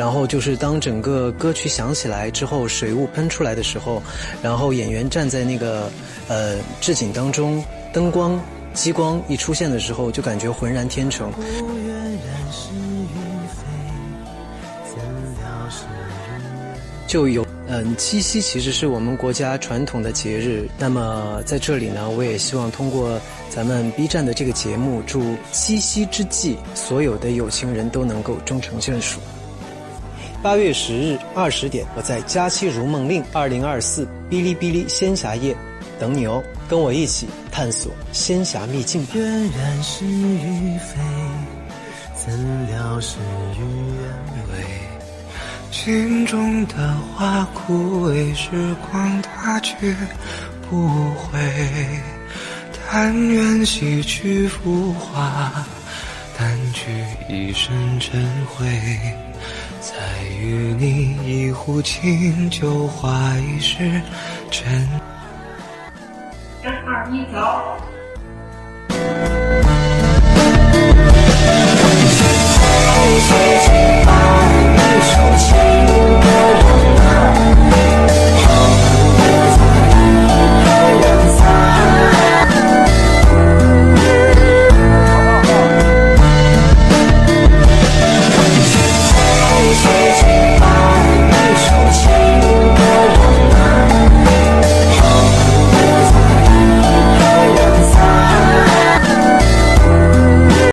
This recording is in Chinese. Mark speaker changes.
Speaker 1: 然后就是当整个歌曲响起来之后，水雾喷出来的时候，然后演员站在那个呃置景当中，灯光激光一出现的时候，就感觉浑然天成。就有嗯，七夕其实是我们国家传统的节日。那么在这里呢，我也希望通过咱们 B 站的这个节目，祝七夕之际所有的有情人都能够终成眷属。八月十日二十点，我在《佳期如梦令》二零二四哔哩哔哩仙侠夜等你哦，跟我一起探索仙侠秘境吧。
Speaker 2: 月然是与非，怎料是与愿违。心中的花枯萎，时光它却不回。但愿洗去浮华，淡去一身尘灰。再你一壶清酒，话一世尘。
Speaker 3: 三二一，走。